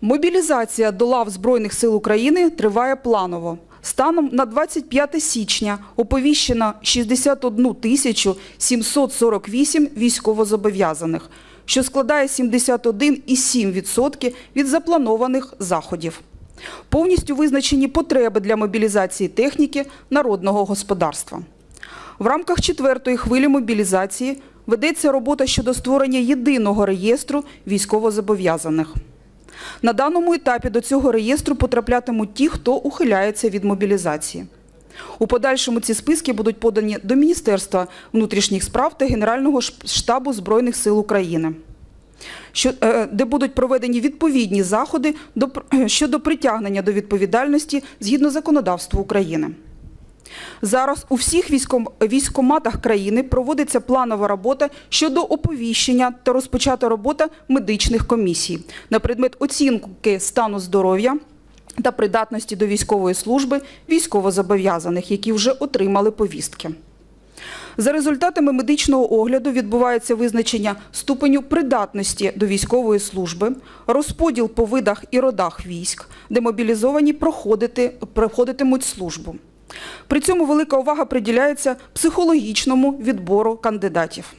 Мобілізація до лав Збройних сил України триває планово. Станом на 25 січня оповіщено 61 тисячу 748 військовозобов'язаних, що складає 71,7% від запланованих заходів. Повністю визначені потреби для мобілізації техніки народного господарства. В рамках четвертої хвилі мобілізації ведеться робота щодо створення єдиного реєстру військовозобов'язаних. На даному етапі до цього реєстру потраплятимуть ті, хто ухиляється від мобілізації. У подальшому ці списки будуть подані до Міністерства внутрішніх справ та Генерального штабу Збройних сил України, е, де будуть проведені відповідні заходи щодо притягнення до відповідальності згідно законодавства України. Зараз у всіх військом- військкоматах країни проводиться планова робота щодо оповіщення та розпочата робота медичних комісій на предмет оцінки стану здоров'я та придатності до військової служби військовозобов'язаних, які вже отримали повістки. За результатами медичного огляду відбувається визначення ступеню придатності до військової служби, розподіл по видах і родах військ, де мобілізовані проходити, проходитимуть службу. При цьому велика увага приділяється психологічному відбору кандидатів.